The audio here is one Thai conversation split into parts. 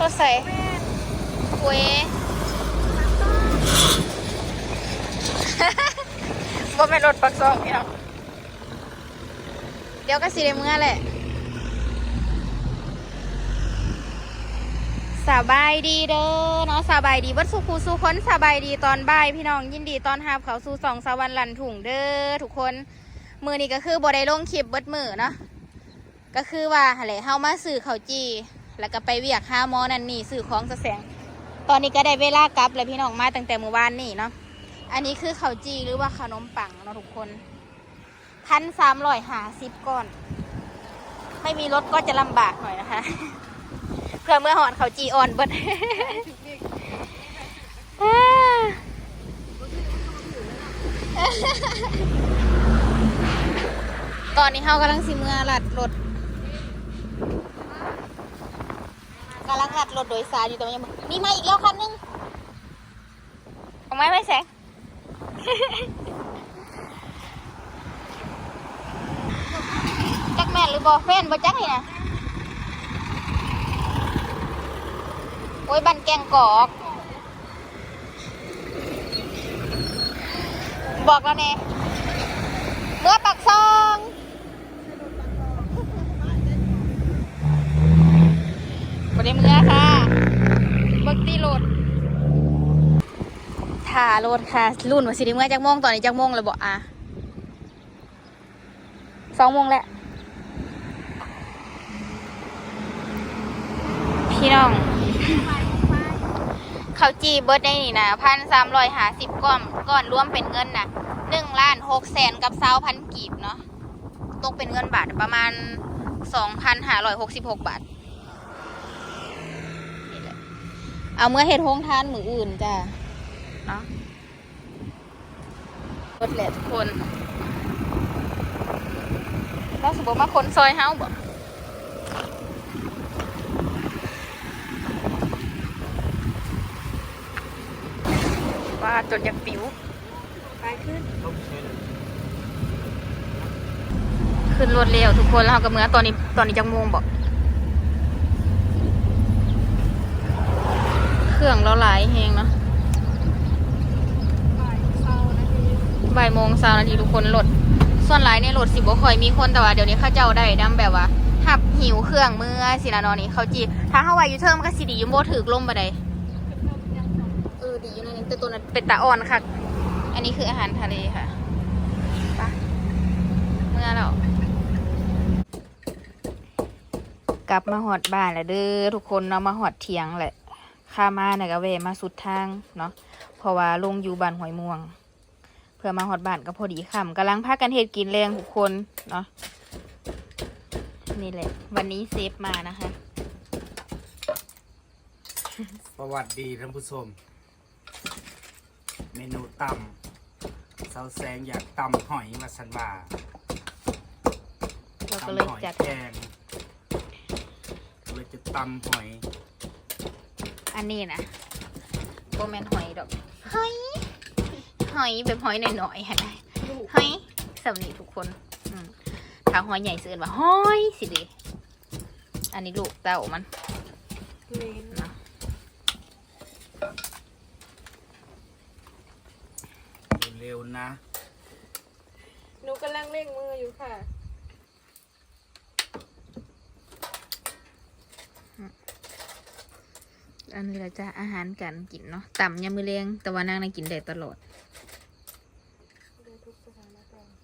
รถใส่เว้ยบ่แม่นรถปักซองพี่น้องเดี๋ยวก็สิได้เมื่อแหละสบายดีเด้อเนาะสบายดีวัดสุขูสุคนสบายดีตอนบ่ายพี่น้องยินดีตอนหาบเขาสู่สองสวรรค์ลันถุงเด้อทุกคนมือนี้ก็คือบ่ได้ลงคลิปเบิดมือเนาะก็คือว่าอะไรเฮามาสื่อเขาจี แล้วก็ไปเวียกห้าหมอนั่นนี่สื่อของสแสง ตอนนี้ก็ได้เวลากลับแล้วพี่น้องมาตั้งแต่เมื่อวานนี่เนาะอันนี้คือเขาวจีหรือว่าขนมปังเนาะทุกคนพันสามร้อยหาสิบก้อน ไม่มีรถก็จะลำบากหน่อยนะคะ เพื่อเมื่อหอนเขาวจีอ่อนเบิดตอนนี้เฮากำลังสิเมื่อลัดรถ กำลังลัดรถโดยสารอยู่ตรงนี้มีมาอีกแล้วคันนึงเอาไหมไม่แสง จักแม่นหรือบอเฟนบ่จักนี่นะโอ้ยบันแกงกอกบอกแล้วเน่เมื่อปักซอง บได้เมื่อค่ะเบิกตีโหลดถ่าโหลดค่ะ รุ่นว่าสิได้เมื่อจักโมงตอนนี้จักโมงเลยบอกอะสองโมงแหละพี่น้องเขาจีเบิร์ดได้นี่นะพันสามร้อยหาสิบก้อนก้อนรวมเป็นเงินนะหนึ่งล้านหกแสนกับเซาพันกีบเนาะตกเป็นเงินบาทประมาณสองพันห้าร้อยหกสิบหกบาทนี่แหละ เอาเมื่อเห็ดโฮงทานมืออื่นจ้ะเนาะรถแหละทุกคนแล้วสมมติมาคนซอยเฮาบอกว่าจนอยากปิวไปขึ้น ขึ้นรถเร็วทุกคนแล้วเราก็เมื่อตอนนี้ตอนนี้จังโมงบอก เครื่องเราหลายแหงเนาะบ่ายโมงสานาทีทุกคนรถส่วนหลายในรถสิบ่ค่อยมีคนแต่ว่าเดี๋ยวนี้เข้าเจ้าได้นํแบบว่าหับหิวเครื่องเมื่อสินะนอนนี่เขาจีถ้าเฮาไว้อยู่เทิมันก็สิดีอยู่บ่ถือลมบ่ได้เออดีอยู่นั่นเองแต่ตัวนั้นเป็นตาอ่อนค่ะ อันนี้คืออาหารทะเลค่ะไปเมื่อแล้วกลับมาหอดบ้านแล้วเด้อทุกคนเนาะมาหอดเทียงแหละ ข้ามาเนี่ยก็เวะมาสุดทางเนาะเพราะว่าลงอยู่บ้านหอยม่วง เพื่อมาหอดบ้านก็พอดีค่ำกำลังพากันเฮ็ดกินแรงทุกคนเนาะนี่แหละ วันนี้เซฟมานะคะ สวัสดีท่านผู้ชม เมนูตำเสาแสงอยากตำหอยมาสันบาเราก็เลยตำหอยจัดแกงเลยจะตำหอย อันนี้นะโบแมนหอยดอกหอยหอยแบบหอยหน่อยๆฮะหอยสำนีทุกคนอืมถ้าหอยใหญ่เสือนว่าหอยสิเดีอันนี้ลูกเต้ามันเลนเนาะเร็วๆนะหนูกำลังเร่งมืออยู่ค่ะ อันนี้เราจะอาหารการกินเนาะต่ำยามมือเลี้ยงแต่ว่านางน่ะกินได้ตลอดดูทุกสถานการณ์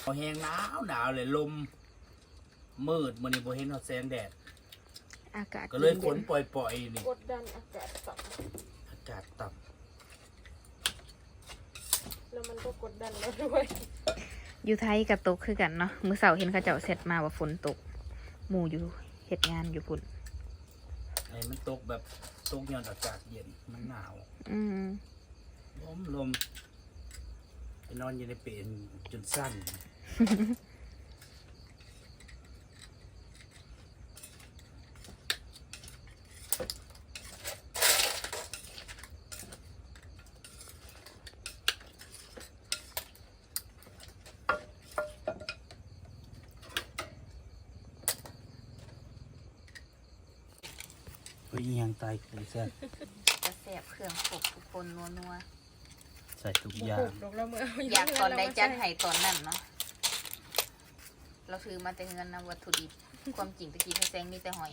เอาแห้งหนาวหนาวเลยลม มืดมันนี่บ่เห็นเอาแสงแดด อากาศก็เลยขนดีปล่อยๆนี่ กดดันอากาศต่อากาศต่ำแล้วมันก็กดดันเราด้วย อยู่ไทยกับตกคือกันเนาะมือเสาร์เห็นเขาเจ้าเสร็จมาว่าฝนตก หมู่อยู่เหตุงานอยู่พุ่นำไอ้มันตกแบบตกย้อนอากาศเย็นมันหนาวอืมลมลมไปนอนอยู่ในเปรนจนสั้น งไตกูแซ่บจะแสบเครื่องปกทุกคนนัวนัวใส่ทุกปอย่างลูกดอกละเมื่อๆอยากตอนได้จัดไห้ตอนนั้นเนาะเราถือมาแต่เงินนะวัตถุดิบความจริงตะกี้พี่แซงมีแต่หอย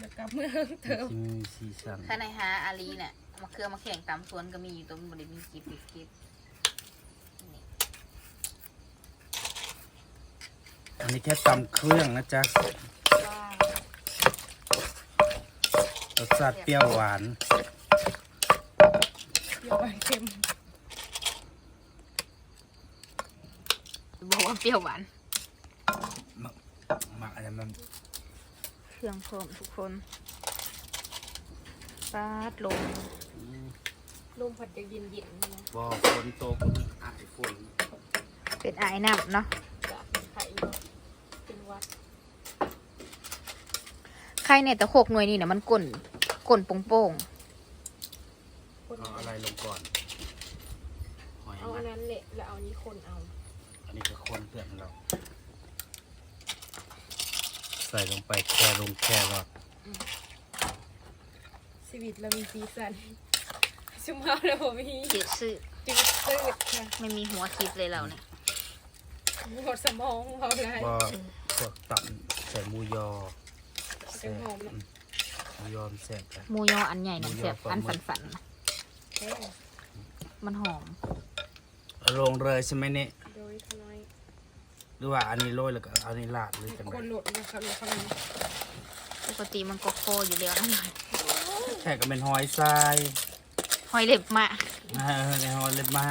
แล้วกับเมื่อเติมที่มีสีสันถ้าในฮาอาลีเนี่ยมาเครื่องมาแข่งตามสวนก็มีอยู่ตัวมันบริมีกิบกิบกิบนี่อันนี้แค่ตำเครื่องนะจ๊ะ ว้าว รสชาติเปรี้ยวหวานเดี๋ยวไปเค็มบอกว่าเปรี้ยวหวานหมักอะไรมันเครื่องพร้อมทุกคนฟาดลงลมผัดจะเย็นเย็นๆนะบ่ฝนตกอายฝนเป็นอายน้ำเนาะจะเป็นไข่อยู่เป็นวัด ใครเนี่ยแต่โคกหน่วยนี่เนี่ยมันก่นก่นโป่งคนเอาอะไรลงก่อนหอยเอามัอันนนั้นแหละแล้วเอานี้คนเอาอันนี้คือคนเพื่อนเรา ใส่ลงไปแค่ลงแค่รอดชีวิตเรามีสีสันชุมเฮาแล้วผมมีๆจืดซื่อจืดชืดค่ะไม่มีหัวคลิปเลยเราเนี่ยหมดสมองเราเลยก็พวกตับใส่หมูยอ จะหอมนะหมูยอมนแซ่บจ้ะหมูยออันใหญ่นะหมูยอแซ่บปลาอันหมึกสันๆนะแห้งมันหอม เอาลงเลยใช่ไหมเนี่ยโดยขน้อยหรือว่าอันนี้โรยแล้วก็เอาอันนี้ราดหรือจังคไงนโหลดนะครับโหลดเข้ามาปกติมันก็โคอยู่แล้วนั่นแหละแค่ก็เป็นหอยทรายหอยเล็บมาเออในหอยเล็บมา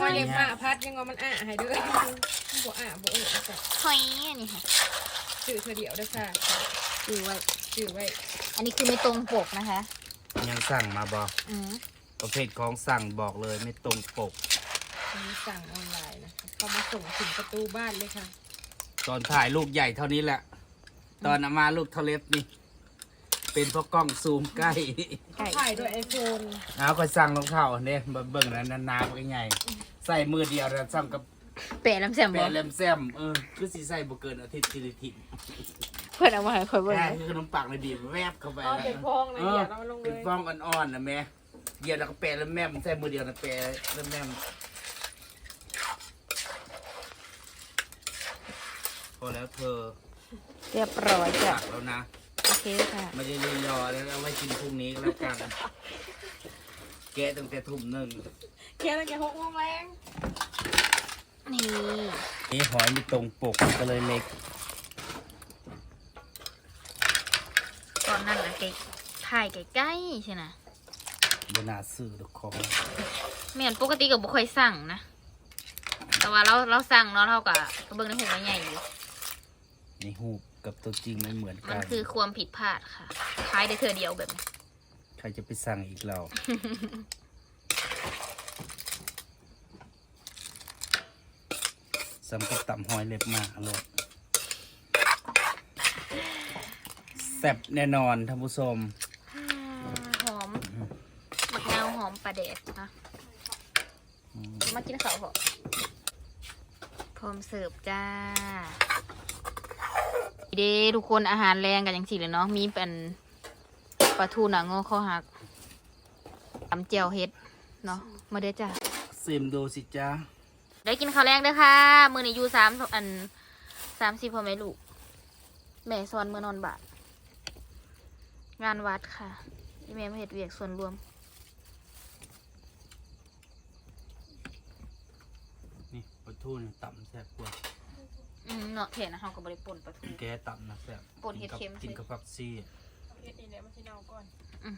พอเลี้ยงมาพัดยังว่ามันอะให้ด้วยบ่อะบ่เออแต่หอยอันนี้ค่ะ สื่อเธอเดียวได้อค่ะคือไว้สื่อไว้ อันนี้คือไม่ตรงปกนะคะ ยังสั่งมาบอกอืมประเภทของสั่งบอกเลยไม่ตรงปกมีสั่งออนไลน์นะคะเขามาส่งถึงประตูบ้านเลยค่ะ ตอนถ่ายลูกใหญ่เท่านี้แหละ ตอนเอามาลูกเท่าเล็บนี่ เป็นเพราะกล้องซูมใกล้ไก่ถ่ายด้วยไอโฟนเอาคอยสั่งรองเท้าเนี่ยมาเบิ่งแล้วนานๆก็ใหญ่ใส่มือเดียวแล้วซ้ำกับ แปะลำแซมบแปอดเล่มแซมเออคือสีใส่บ่เกินอาทิตย์ทีละทิศเพื่อนเอามาให้คอยเบิ่งแค่คือขนมปังเลยบีบแวบเข้าไปอ๋อเป็นฟองนะเอเหยีอยบแล้วมันลงเลเป็นยฟองอ่อนๆนะแม่เหยียบแล้วก็แปะแล้วแม่มใส่มือเดียวนะแปะแล้วแม่มพอแล้วเธอเรียบร้อยจ้ะตักแล้วนะ โอเคค่ะไม่ได้เลยรอแล้วเอาไว้กินพรุ่งนี้ก็แล้วกัน แกะตั้งแต่ทุ่มหนึ่งแค่ตั้งแต่หกโมงแรง นี่นี่หอยไม่ตรงปกก็เลยเล็กตอนนั้นนะไก่ถ่ายใกล้ๆใช่นะบนาซื้อดอกของแม่นปกติก็บ่ค่อยสั่งนะ แต่ว่าเราเราสั่งเนาะเท่ากับเบิ่งในหูใหญ่อยู่ในหูปกับตัวจริงไม่เหมือนมักันนคือความผิดพลาดค่ะขายได้เธอเดียวแบบนี้ ใครจะไปสั่งอีกเรา สำกับต่ำหอยเล็บมากอร่อยแซ่บแน่นอนท่านผู้ชมอ่าหอมมะนาวหอมปลาแดดนะอืมมากินข้าวเหรอพร้อมเสิร์ฟจ้าเด้ทุกคนอาหารแรงกันอย่างสิเลยเนาะมีเป็นปลาทูหนังโง่ข้อหักตำเจียวเฮ็ดเนาะมาเด้อจ้าซิมดูสิจ้า ได้กินข้าวแรงเด้อค่ะ มือนี้อยู่สามอันสามสิบพอไหมลูก แม่สอนเมื่อนอนบาทงานวัดค่ะที่แม่มาเฮ็ดเวียกส่วนรวม นี่ปลาทูนี่ต่ำแซ่บกว่าอืมเนาะเห็นนะเฮาก็บ่ได้ป่นปลาทู แกต่ำนะแซ่บป่นเห็ดเค็ม กินกับผักซี่เฮ็ดนี่แหละมันสิเนาก่อนม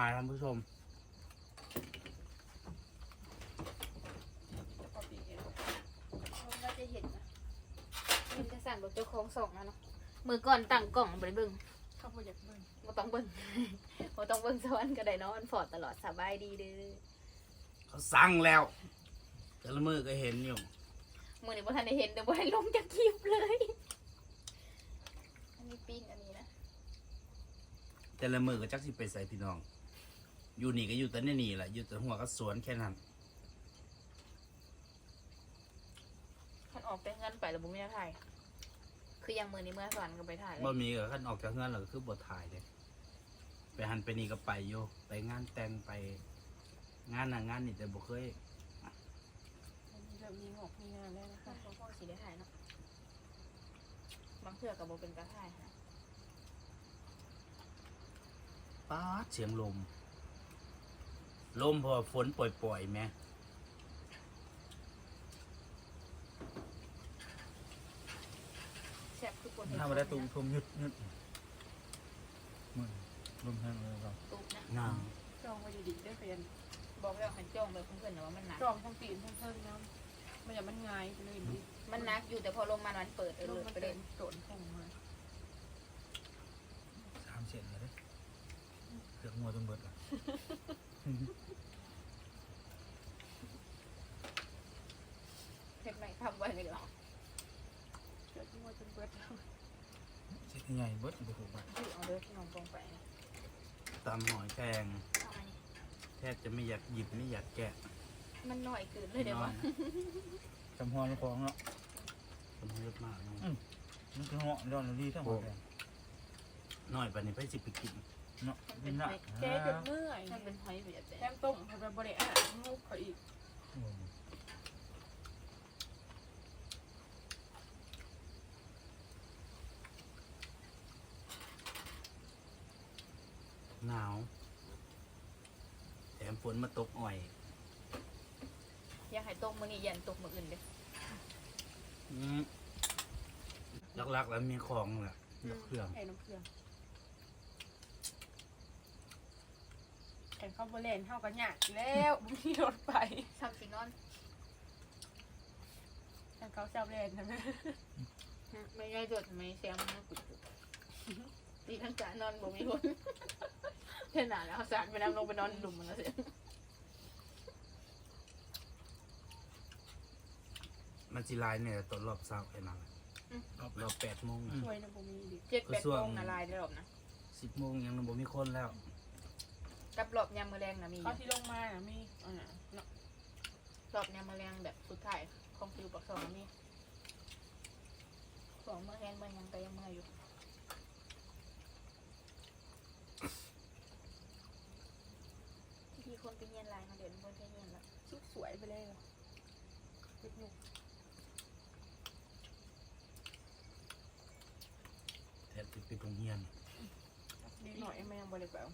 าท่านผู้ชมน่าจะเห็นนะเห็นจะสั่นรถเจ้าของสองนะเนาะมือก่อนตั้งกล่องบ่ได้เบิ่งเขาบ่อยากเบิ่งบ่ต้องเบิ่ง บ่ต้องเบิ่งสวรรค์ก็ได้เนาะมันฟอดตลอดสบายดีเด้อเขาสั่งแล้ว แต่ละมือก็เห็นอยู่ มื้อนี้บ่ทันได้เห็นแต่บ่ได้ลงจากคลิปเลย อันนี้ปิ้งอันนี้นะแต่ละมือก็จักสิไปใส่พี่น้อง อยู่นี่ก็อยู่แต่ในนี่แหละอยู่แต่หัวก็สวนแค่นั้นออกแต่เงินไปแล้วบุ้มไม่ถ่ายคือยังมือนี้เมื่อสอนก็ไปถ่ายเลยบ่มีก็ขั้นออกจากเงินแล้วก็คือบทถ่ายเลยไปหันไปนี่ก็ไปโยไปงานแต่งไป งานน่ะงานนี่แต่บ่เคยเริ่มมีงอกมีงานแล้วนะคะพ่อพ่อสีได้ถ่ายเนาะบางเทื่อกับโบเป็นกระถ่ายค่ะ ป๊าดเสียงลม ลมพอฝนปล่อยๆแหมแซ่บคือคนถ้ามาได้ตุ้มทุ่มยึดยึดมึงลมแห้งเลยครับตุ๊กนะนางจองไว้ดีๆได้เพื่อนบอกแล้วหันจ้องแบบเพื่อนๆนะว่ามันหนักจองทั้งปีนทั้งเพิ่มน้ำมันอย่ามันง่ายไปเลยดิมันหนักอยู่แต่พอลงมามันเปิดเออลเลงยมันไปเลเป็ยนโจนคงมาสามเสียนเลยเด้เกือบงัวจนเบิดละ เห็นไหมทำไว้เลยเหรอ เกิดที่ว่าจนเบิดแล้ว เสีย ใหญ่เบิดบุกไปถือเอาเด้อที่น้องปองไปตำหอยแครงเอาอันนี้แทบจะไม่อยากหยิบไม่อยากแกะมันหน่อยเกินเลยเดี๋ยวน้อว่ายจำฮอนของเนาะมันเยอะมากเนาะมันคือเหาะย้อนดีทั้งหมดเลยน้อยไปนี่ไปสิไปกินเนาะบินละแกจนเมื่อยมันเป็นหอยแบบแกแต่งต้มผัดบริอะงูเขาอีกโหนาว แถมฝนมาตกอ่อย อยากให้ตกมือนี้ยันตกมืออื่นเด้ออืมหลักๆแล้วมีของแหละยกเครื่อง ไอ้น้ำเกลือแข่งข้าวโบเลนเท่ากันยากแล้วมีรถไปชอบสินอนแข่งเขาเซลเลนนะแม่ ไม่ได้จดทำไมเสียงมันน่ากุดกุด ตีทั้งจานนอนบ่มีคนเท่าหนาแล้วสารไปน้ำลงไปนอนหลุมมันแล้วเสียงมันสิลายเนี่ยตอนรอบเช้าแค่นั้นแหละรอบแปดโมงช่วยนะผมมีดิเจ็ดแปดก็ส่วนโมงนะลายได้หรอบนะสิบโมงยังบ่มีคนแล้ว กับรอบยามมือแรงนะมีอเขายู่ที่ลงมาน่ะมีอ่าเนาะรอบยามมือแรงแบบสุดท้ายของฟิวปักสองนี่สองมือแรงมือยังไปยังมืออยู่ คนไปเยียนลายมาเดี๋ยวบนไปเยียนละชุดสวยไปเลยเหรอปิดหนุกแทบจะไปโรงเรียนดีหน่อยมันยังบริแบบ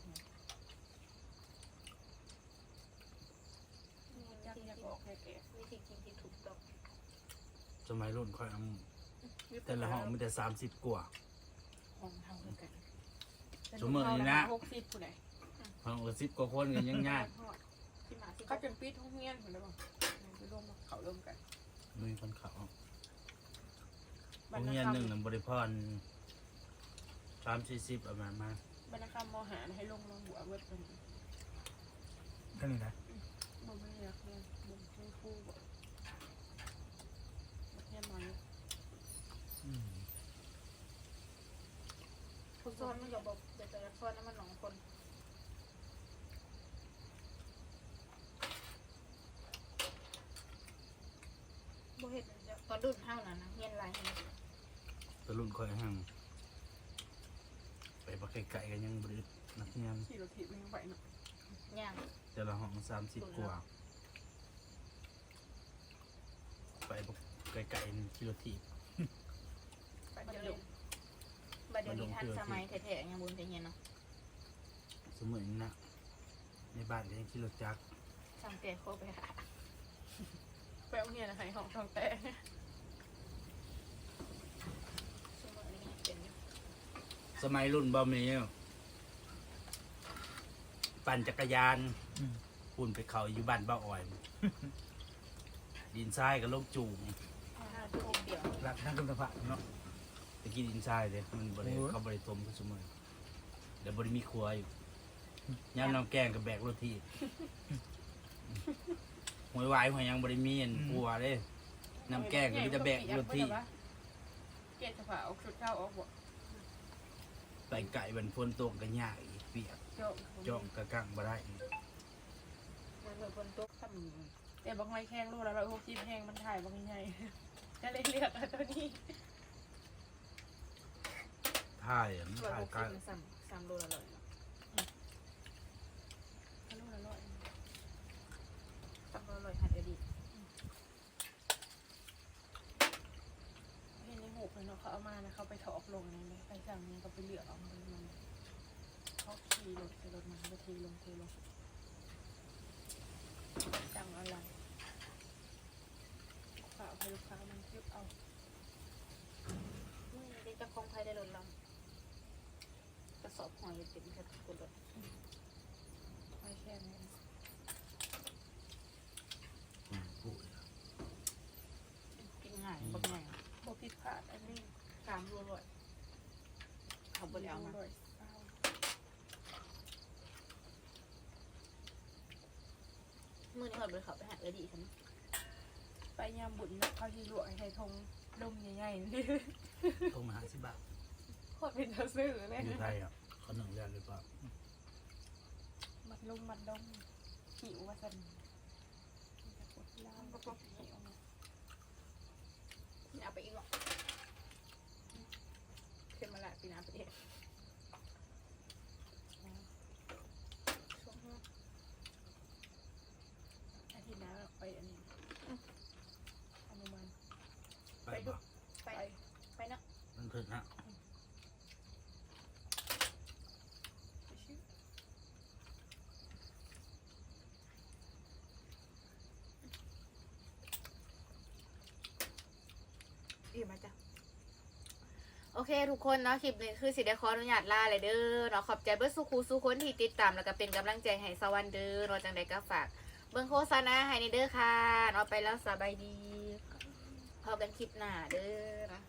ยักยักออกแก่วิธีกินที่ถูกต้องสมัยรุ่นค่อยเอาแต่ละห้องมีแต่สามสิบกว่าๆห้องเท่ากันชั่วโมงนี้นะหกสิบผู้ใด ห้องละสิบกว่าคนกันยังยากที่มาที่เขาจนปิดห้องเงียนเหมือนเดิมไปร่วมเขาร่วมกันมีคนเขาโรงเรียนหนึ่งน่ะบริพรสามสี่สิบประมาณมาบรรณาคำมหาให้ลงลงหัวเวิร์ดเป็นแค่นี้นะบ่ไม่อยากเรียนบ่ไม่คู่บ่เรียนมาเนี่ยอืมคุณซ้อนมันอย่าบอกเดี๋ยวจะซ้อนน้ำมันหนองคนบ่เห็น ตอนดุนเท่านั้นนะเฮียนลายเห็นแต่รุ่นค่อยห่างไปบักไก่ๆกันยังบริษนักเรียนขี่รถถีบมันยังไหวเนาะย่างแต่ละห้องสามสิบกว่า ไปบักไก่ๆนี่กิโลทีบไปบัดเดี๋เดี๋ยยววนี้บัดเดี๋ยวนี้ทันสมัยแท้ๆยังบุญแต่เฮียนเนาะสมัยนี้นะในบ้านก็ยังกิโลจักรสั่งเตี๋ยโคไปหาไปเอาเงียนให้ของทองแต่ สมัยนี้เป็นอยู่ สมัยรุ่นบ่มีปั่นจักรยานอืม ปุ่นไปเขาอยู่บ้านบ้าอ่อย ดินทรายกับโลกจูงห้าทุกเดียวรักทั้งคุณภาพเนาะตะกี้ดินทรายเลยมันบริโอ้ย เขาบริตมก็สมัยเดี๋ยวบริมีครัวอยู่ยามน้ำแกงกับแบกรถที่หวยวายหวยยังบริมีอันครัวเลยน้ำแกงก็มีแต่แบกรถที่ เกตจะผ่าออกชุดเท้าออกบ่ ไปไก่บันฝนตกกันยากอีกเปียกเจ้าจ้องกระกังบ่ได้อีกมันเหมือนคนตกทำแต่บางไม้แข้งรู้แล้วเราหกสิบแห้งมันถ่ายบางใหญ่ก็เลยเลือกเอาตัวนี้ถ่ายอะมันร้อยถ่าหยกใกล้สิบสามสามโลละร้อยเนาะ ฮัลโหลฮัลโหล สามโลละร้อยหัดเอดี เห็นในหู เพิ่นเนาะเขาเอามานะเขาไปถอกลงนี่เลยไปสั่งนี่ก็ไปเลือกเอามันมันเขาขี่รถไปรถมันไปทีลงทีลงสั่งออนไลน์ฝากให้ลูกค้ามันยึดเอานี่ได้จะคงไทยได้ลดลำกระสอบหอยเต็มแค่ทุกคนเลยไว้แค่นี้ อืมพูดอะ กินง่ายบักง่าย บ่ผิดพลาดอันนี้ สามโลร้อยเขาบริเอามาร้อยเศร้ามือนี้หอยบริเขาไปหาเอดีฉันไปยามบุญเนาะเขาที่ลวกให้ทงดมใหญ่ๆนี่โทรมาหาสิบบาทโคตรเป็นเจ้าซื้อเลยอยู่ไทยอะเขาหนึ่งเรียนหรือเปล่ามัดลมมัดดมหิวว่าสันปวดล้างก็ปวดหิวนี่เอาไปอีกหรอกขึ้นมาละปีหน้าประเทศช่วงนี้อาทิตย์หน้าไปอันนี้อนุมันไปบ่ไป ไปเนาะมันถึงฮะ ไปชื่อ อีมาจ้ะ โอ เคทุกคนเนาะคลิปนี้คือสิได้ขออนุญาตลาเลยเด้อเนาะขอบใจเบิร์สุคูสุคนที่ติดตามแล้วก็เป็นกำลังใจให้สวันเด้อเนาะจังใดก็ฝากเบิ้งโฆษณาให้ในเด้อค่ะเนาะไปแล้วสบายดีพบกันคลิปหน้าเด้อนะ